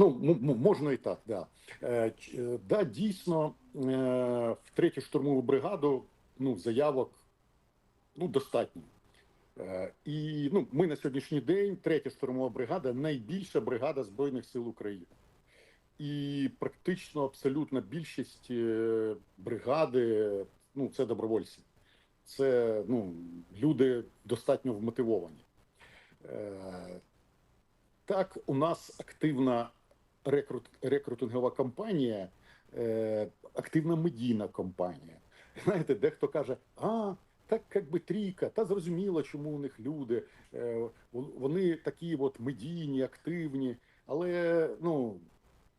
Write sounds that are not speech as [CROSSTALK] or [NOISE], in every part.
Ну, можна і так, да. Е, е, да, дійсно, е, в третю штурмову бригаду ну, заявок ну, достатньо. Е, і ну, ми на сьогоднішній день, третя штурмова бригада, найбільша бригада Збройних сил України. І практично абсолютна більшість е, бригади ну, це добровольці. Це ну, люди достатньо вмотивовані. Е, так, у нас активна рекрут, рекрутингова кампанія, е, активна медійна кампанія. [LAUGHS] Знаєте, дехто каже, а, так як би трійка, та зрозуміло, чому у них люди. Е, вони такі от медійні, активні. Але ну,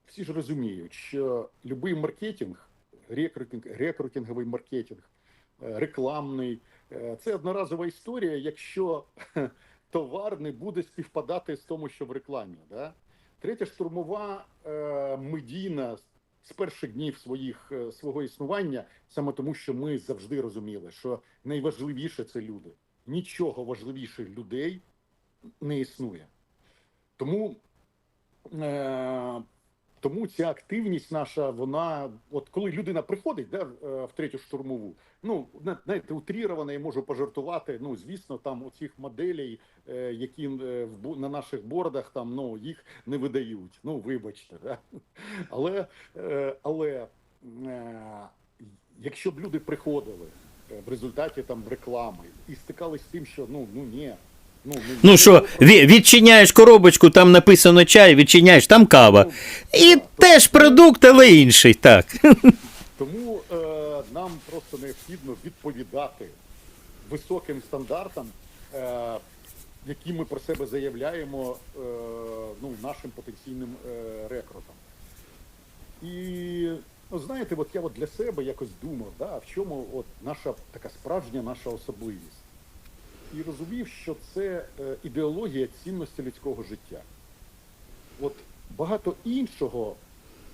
всі ж розуміють, що будь-який маркетинг, рекрутинг, рекрутинговий маркетинг, е, рекламний е, це одноразова історія, якщо [LAUGHS] товар не буде співпадати з тому, що в рекламі. Да? Третя штурмова е, медійна з перших днів своїх е, свого існування, саме тому, що ми завжди розуміли, що найважливіше це люди. Нічого важливіше людей не існує. Тому, е, тому ця активність наша, вона, от коли людина приходить да, в- в третю штурмову, ну зна- знаєте, утріровано, я можу пожартувати. Ну, звісно, там оцих моделей, е, які е, на наших бордах там ну їх не видають. Ну, вибачте, да? але, е, але е, якщо б люди приходили е, в результаті там реклами і стикались з тим, що ну ну ні. Ну, що, ві- відчиняєш коробочку, там написано чай, відчиняєш, там кава. І теж продукт, але інший, так. Тому е, нам просто необхідно відповідати високим стандартам, е, які ми про себе заявляємо е, ну, нашим потенційним е, рекрутам. І ну, знаєте, от я от для себе якось думав, да, в чому от наша така справжня наша особливість. І розумів, що це е, ідеологія цінності людського життя. От багато іншого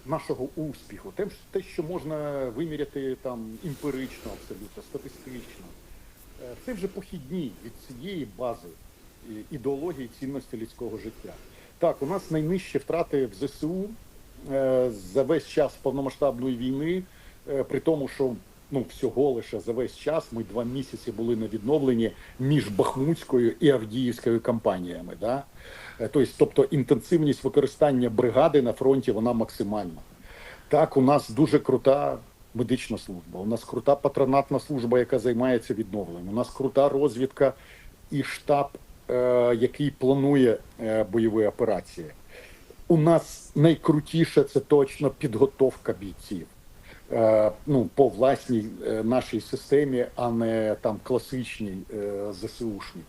нашого успіху, те, що можна виміряти там емпірично, абсолютно, статистично, е, це вже похідні від цієї бази і- ідеології цінності людського життя. Так, у нас найнижчі втрати в ЗСУ е, за весь час повномасштабної війни, е, при тому, що ну всього лише за весь час ми два місяці були на відновленні між Бахмутською і Авдіївською кампаніями. Да? Е, Тобто, тобто інтенсивність використання бригади на фронті вона максимальна. Так, у нас дуже крута медична служба, у нас крута патронатна служба, яка займається відновленням. У нас крута розвідка і штаб, е, який планує е, бойові операції. У нас найкрутіше це точно підготовка бійців. Е, ну, по власній е, нашій системі, а не там класичній е, ЗСУшній.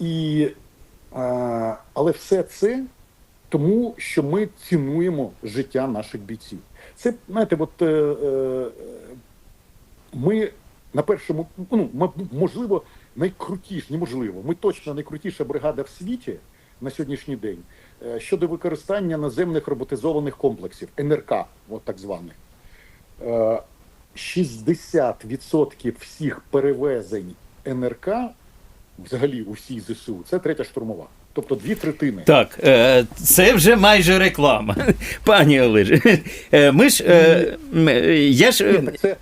І, але все це тому, що ми цінуємо життя наших бійців. Це, знаєте, от, ми на першому, ну, можливо, найкрутіш, неможливо, ми точно найкрутіша бригада в світі на сьогоднішній день щодо використання наземних роботизованих комплексів, НРК, от так званих. Е, 60% всіх перевезень НРК, взагалі усі ЗСУ, це третя штурмова. Тобто дві третини. Так, е, це вже майже реклама. [LAUGHS] Пані Олеже, е, ми ж. е, е, Я ж. Ні, е, так це,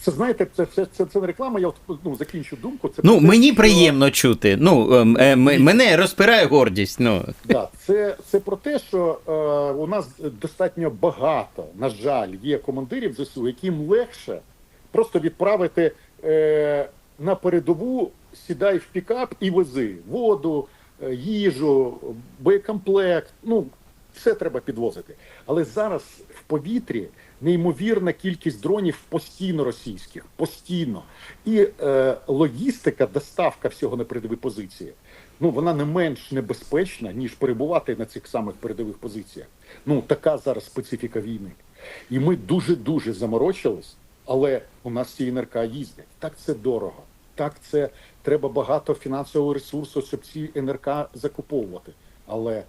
це знаєте, це, це, це, це не реклама. Я от, ну, закінчу думку. Це Ну, про те, мені що- приємно чути. Ну, ем, е, м- мене розпирає гордість. Ну. Да, це, це про те, що е, у нас достатньо багато, на жаль, є командирів ЗСУ, яким легше просто відправити е, на передову, сідай в пікап і вези воду, е, їжу, боєкомплект. Ну, все треба підвозити. Але зараз в повітрі неймовірна кількість дронів постійно російських, постійно. І е, логістика, доставка всього на передові позиції, ну вона не менш небезпечна, ніж перебувати на цих самих передових позиціях. Ну така зараз специфіка війни. І ми дуже дуже заморочились, але у нас ці НРК їздять. Так це дорого. Так, це треба багато фінансового ресурсу, щоб ці НРК закуповувати. Але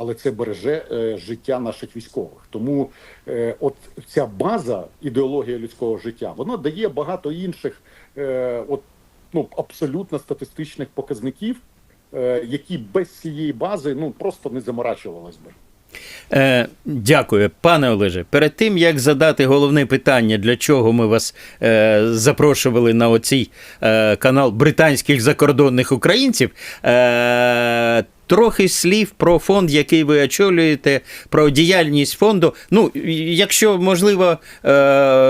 але це береже е, життя наших військових. Тому е, от ця база ідеологія людського життя вона дає багато інших, е, от ну абсолютно статистичних показників, які без цієї бази ну просто не заморачувались би. Е, дякую, пане Олеже. Перед тим як задати головне питання, для чого ми вас е, запрошували на оцій е, канал британських закордонних українців. Е, Трохи слів про фонд, який ви очолюєте, про діяльність фонду. Ну, якщо можливо, е,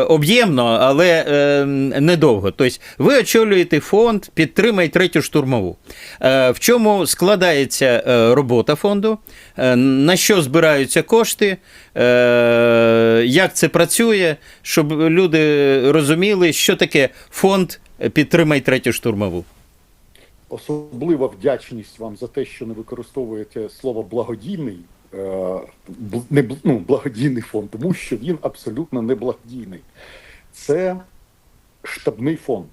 об'ємно, але е, недовго. Тобто, ви очолюєте фонд Підтримай третю штурмову. Е, в чому складається робота фонду, на що збираються кошти, як це працює, щоб люди розуміли, що таке фонд Підтримай третю штурмову. Особлива вдячність вам за те, що не використовуєте слово благодійний, е, не ну, благодійний фонд, тому що він абсолютно не благодійний. Це штабний фонд.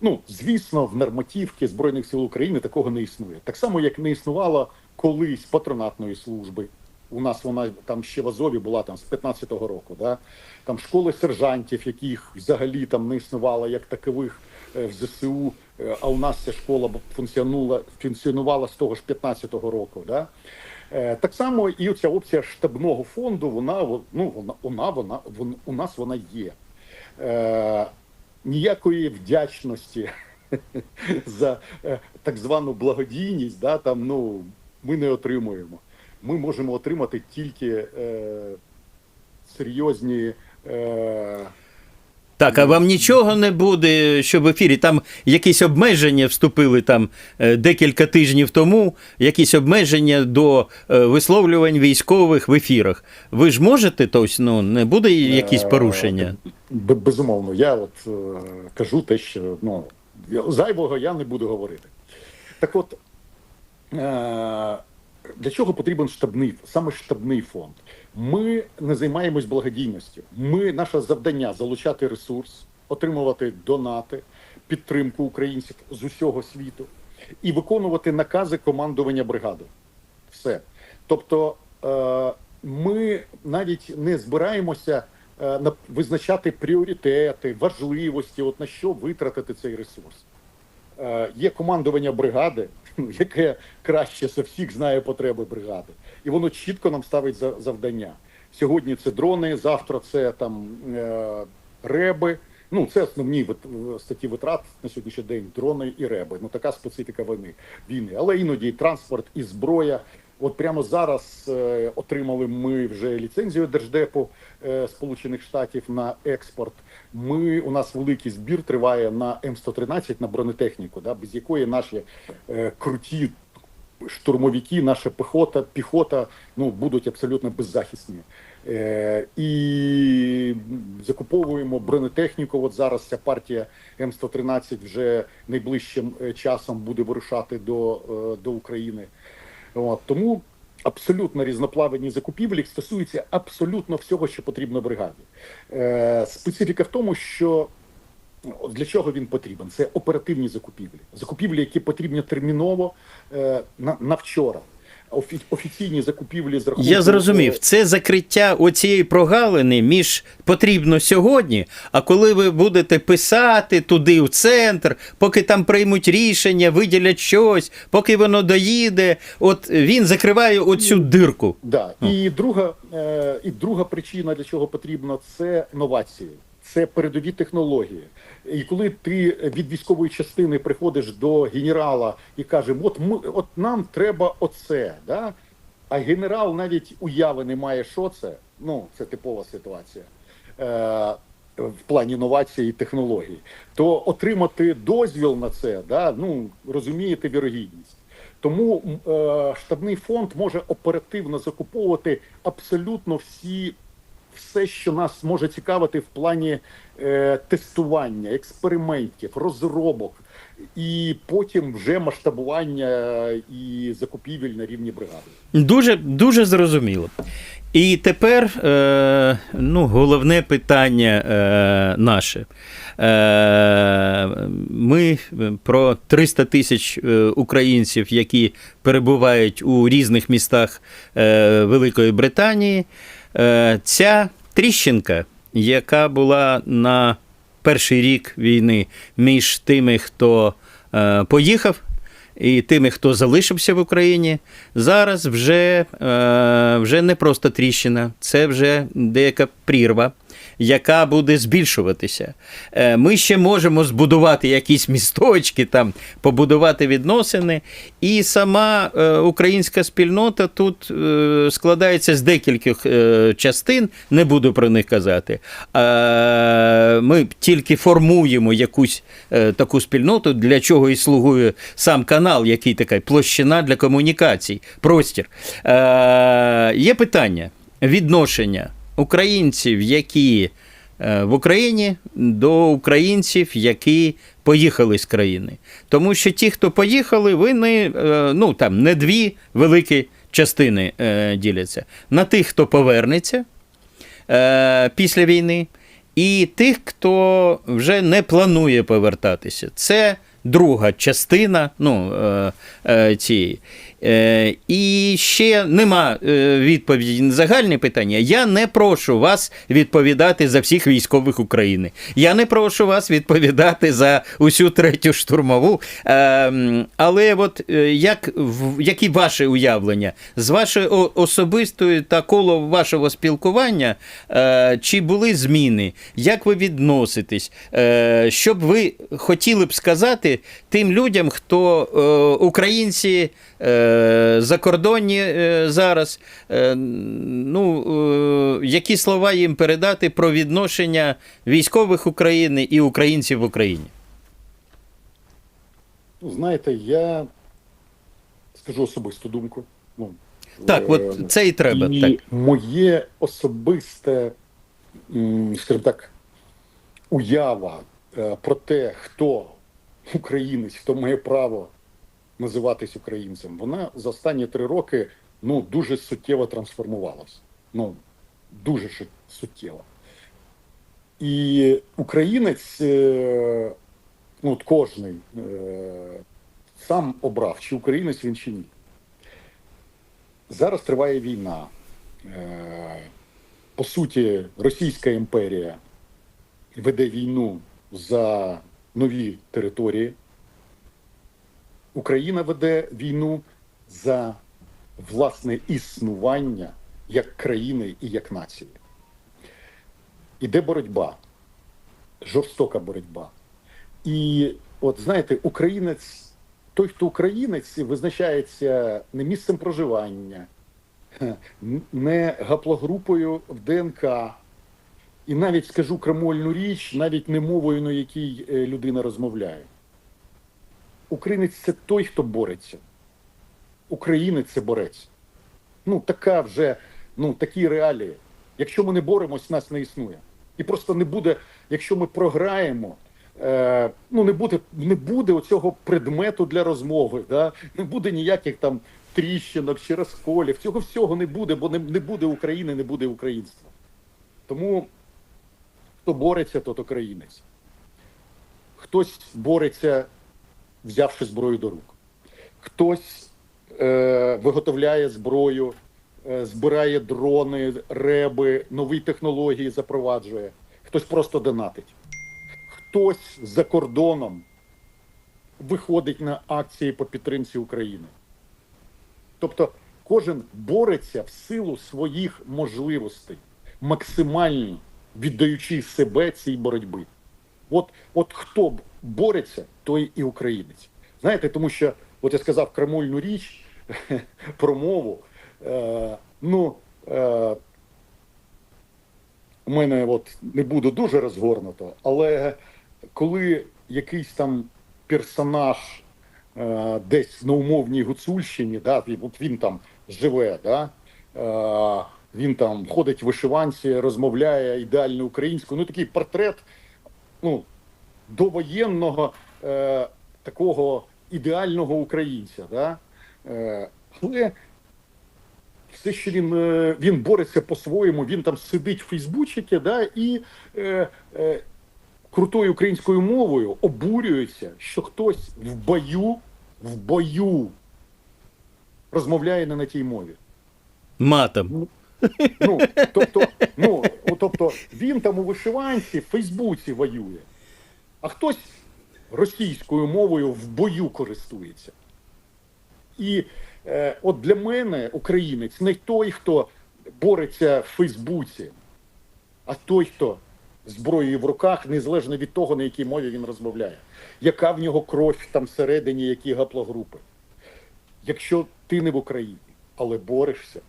Ну, звісно, в нормативці Збройних сил України такого не існує. Так само, як не існувало колись патронатної служби. У нас вона там ще в Азові була там з 15-го року. Да? Там школи сержантів, яких взагалі там не існувало як такових е, в ЗСУ, а у нас ця школа функціонувала, функціонувала з того ж 15-го року. Да? Е, Так само і ця опція штабного фонду, вона, ну, вона, вона, вона, вон- у нас вона є. Е, ніякої вдячності [LAUGHS] за е, так звану благодійність, да, там, ну, ми не отримуємо. Ми можемо отримати тільки е, серйозні. Е, Так, а вам нічого не буде, що в ефірі там якісь обмеження вступили там е, декілька тижнів тому, якісь обмеження до е, висловлювань військових в ефірах. Ви ж можете, тобто, ну, не буде якісь порушення? Безумовно, я от е, кажу те, що ну, зайвого я не буду говорити. Так от, е, для чого потрібен штабний, саме штабний фонд? Ми не займаємось благодійністю. Ми, наше завдання залучати ресурс, отримувати донати, підтримку українців з усього світу і виконувати накази командування бригади. Все. Тобто е, ми навіть не збираємося е, на- визначати пріоритети, важливості, от на що витратити цей ресурс. Е, є командування бригади, [LAUGHS] яке краще за всіх знає потреби бригади, і воно чітко нам ставить за- завдання. Сьогодні це дрони, завтра це там е, реби. Ну, це основні статті витрат на сьогоднішній день дрони і реби. Ну така специфіка війни. війни. Але іноді і транспорт, і зброя. От прямо зараз е, отримали ми вже ліцензію Держдепу е, Сполучених Штатів на експорт. Ми у нас великий збір триває на М113 на бронетехніку, да, без якої наші е, круті штурмовики, наша піхота, піхота ну, будуть абсолютно беззахисні. Е, і закуповуємо бронетехніку. От зараз ця партія М113 вже найближчим часом буде вирушати до, до України. От, тому абсолютно різноплавні закупівлі стосуються абсолютно всього, що потрібно бригаді. Е, специфіка в тому, що Для чого він потрібен? Це оперативні закупівлі. Закупівлі, які потрібні терміново е, на, на вчора. Офі, офіційні закупівлі з рахунку... Я зрозумів, це закриття оцієї прогалини між потрібно сьогодні, а коли ви будете писати туди в центр, поки там приймуть рішення, виділять щось, поки воно доїде, от він закриває оцю дирку. Да. І, друга, е, і друга причина, для чого потрібно, це новації. Це передові технології. І коли ти від військової частини приходиш до генерала і каже, от ми, от нам треба оце, да? а генерал навіть уяви не має, що це. Ну, це типова ситуація. Е, в плані новацій і технологій, то отримати дозвіл на це, да, ну розумієте вірогідність. Тому е, штабний фонд може оперативно закуповувати абсолютно всі все, що нас може цікавити в плані е, тестування, експериментів, розробок, і потім вже масштабування і закупівель на рівні бригади. Дуже, дуже зрозуміло. І тепер е, ну, головне питання е, наше. Е, ми про 300 тисяч е, українців, які перебувають у різних містах е, Великої Британії. Е, ця тріщинка, яка була на перший рік війни між тими, хто е, поїхав і тими, хто залишився в Україні, зараз вже, е, вже не просто тріщина, це вже деяка прірва. Яка буде збільшуватися. Е, Ми ще можемо збудувати якісь місточки, там, побудувати відносини. І сама е, українська спільнота тут е, складається з декількох частин, не буду про них казати. Ми тільки формуємо якусь таку спільноту, для чого і слугує сам канал, який така площина для комунікацій, простір. Є питання відношення українців, які е, в Україні, до українців, які поїхали з країни. Тому що ті, хто поїхали, вони е, ну, там, не дві великі частини е, діляться. На тих, хто повернеться після війни, і тих, хто вже не планує повертатися. Це друга частина ну, цієї. Е, і ще нема е, відповіді на загальне питання. Я не прошу вас відповідати за всіх військових України. Я не прошу вас відповідати за усю третю штурмову. Е, але от як, які ваші уявлення з вашої особистої та коло вашого спілкування, чи були зміни? Як ви відноситесь? Що б ви хотіли б сказати тим людям, хто українці закордонні е, зараз? Е, ну, е, які слова їм передати про відношення військових України і українців в Україні? Ну, знаєте, я скажу особисту думку. Ну, Так, е, от це і треба. і Так. моє особисте, скажімо так, уява е, про те, хто українець, хто має право називатись українцем, вона за останні три роки ну, дуже суттєво трансформувалась. Ну, дуже суттєво. І українець, е, ну, от кожний е, сам обрав, чи українець він чи ні. Зараз триває війна. Е, По суті, Російська імперія веде війну за нові території. Україна веде війну за власне існування як країни і як нації. Іде боротьба, жорстока боротьба. І от знаєте, українець, той, хто українець, визначається не місцем проживання, не гаплогрупою в ДНК. І навіть скажу крамольну річ, навіть не мовою, на якій е, людина розмовляє. Українець це той, хто бореться. Українець це борець. Ну, така вже, ну, такі реалії. Якщо ми не боремось, нас не існує. І просто не буде, якщо ми програємо, е, ну не буде, не буде оцього предмету для розмови, да? не буде ніяких там тріщинок чи розколів. Цього всього не буде, бо не, не буде України, не буде українства. Тому хто бореться, тот українець. Хтось бореться, взявши зброю до рук. Хтось е, виготовляє зброю, е, збирає дрони, реби, нові технології запроваджує. Хтось просто донатить. Хтось за кордоном виходить на акції по підтримці України. Тобто кожен бореться в силу своїх можливостей, максимально віддаючи себе цій боротьбі. От, от хто бореться, той і українець. Знаєте, тому що, от я сказав крамольну річ [LAUGHS] про мову. Е, ну, е, у мене от не буду дуже розгорнуто, але коли якийсь там персонаж е, десь на умовній Гуцульщині, да, от він там живе, да, е, він там ходить в вишиванці, розмовляє ідеально українською. Ну такий портрет ну, довоєнного е, такого ідеального українця. Да? Е, але все, що він, е, він бореться по-своєму, він там сидить в Фейсбучикі, да, і е, е, крутою українською мовою обурюється, що хтось в бою, в бою розмовляє не на тій мові. Матом. Ну, тобто, ну, о, тобто він там у вишиванці в Фейсбуці воює, а хтось російською мовою в бою користується. І е, от для мене українець не той, хто бореться в Фейсбуці, а той, хто зброєю в руках, незалежно від того, на якій мові він розмовляє, яка в нього кров там всередині, які гаплогрупи. Якщо ти не в Україні, але борешся,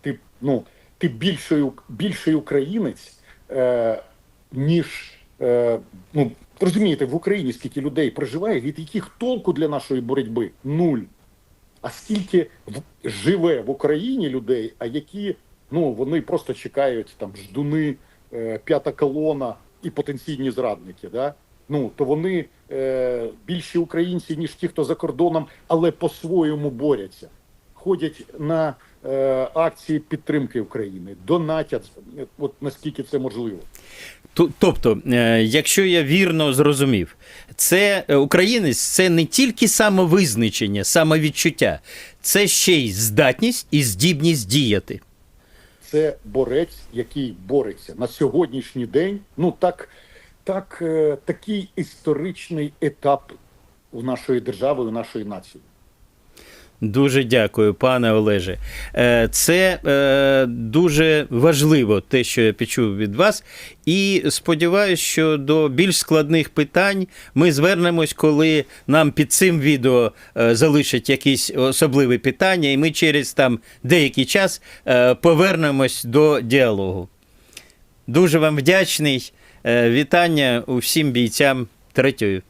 ти, ну, ти більший, більший українець, ніж е, ну, розумієте, в Україні скільки людей проживає, від яких толку для нашої боротьби нуль. А скільки живе в Україні людей, а які ну вони просто чекають там ждуни, е, п'ята колона і потенційні зрадники. Да? Ну то вони е, більші українці, ніж ті, хто за кордоном, але по-своєму борються. Ходять на е, акції підтримки України, донатять, от наскільки це можливо. Тобто, е, якщо я вірно зрозумів, це е, українець це не тільки самовизначення, самовідчуття, це ще й здатність і здібність діяти. це борець, який бореться на сьогоднішній день. Ну так, так е, такий історичний етап у нашої держави, у нашої нації. Дуже дякую, пане Олеже. Е, Це е, дуже важливо, те, що я почув від вас. І сподіваюся, що до більш складних питань ми звернемось, коли нам під цим відео е, залишать якісь особливі питання, і ми через там деякий час повернемось до діалогу. Дуже вам вдячний. Вітання усім бійцям третьої.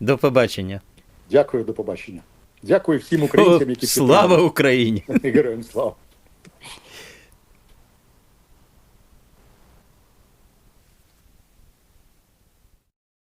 До побачення. Дякую, до побачення. Дякую всім українцям, які слава Україні! [LAUGHS] героям слава.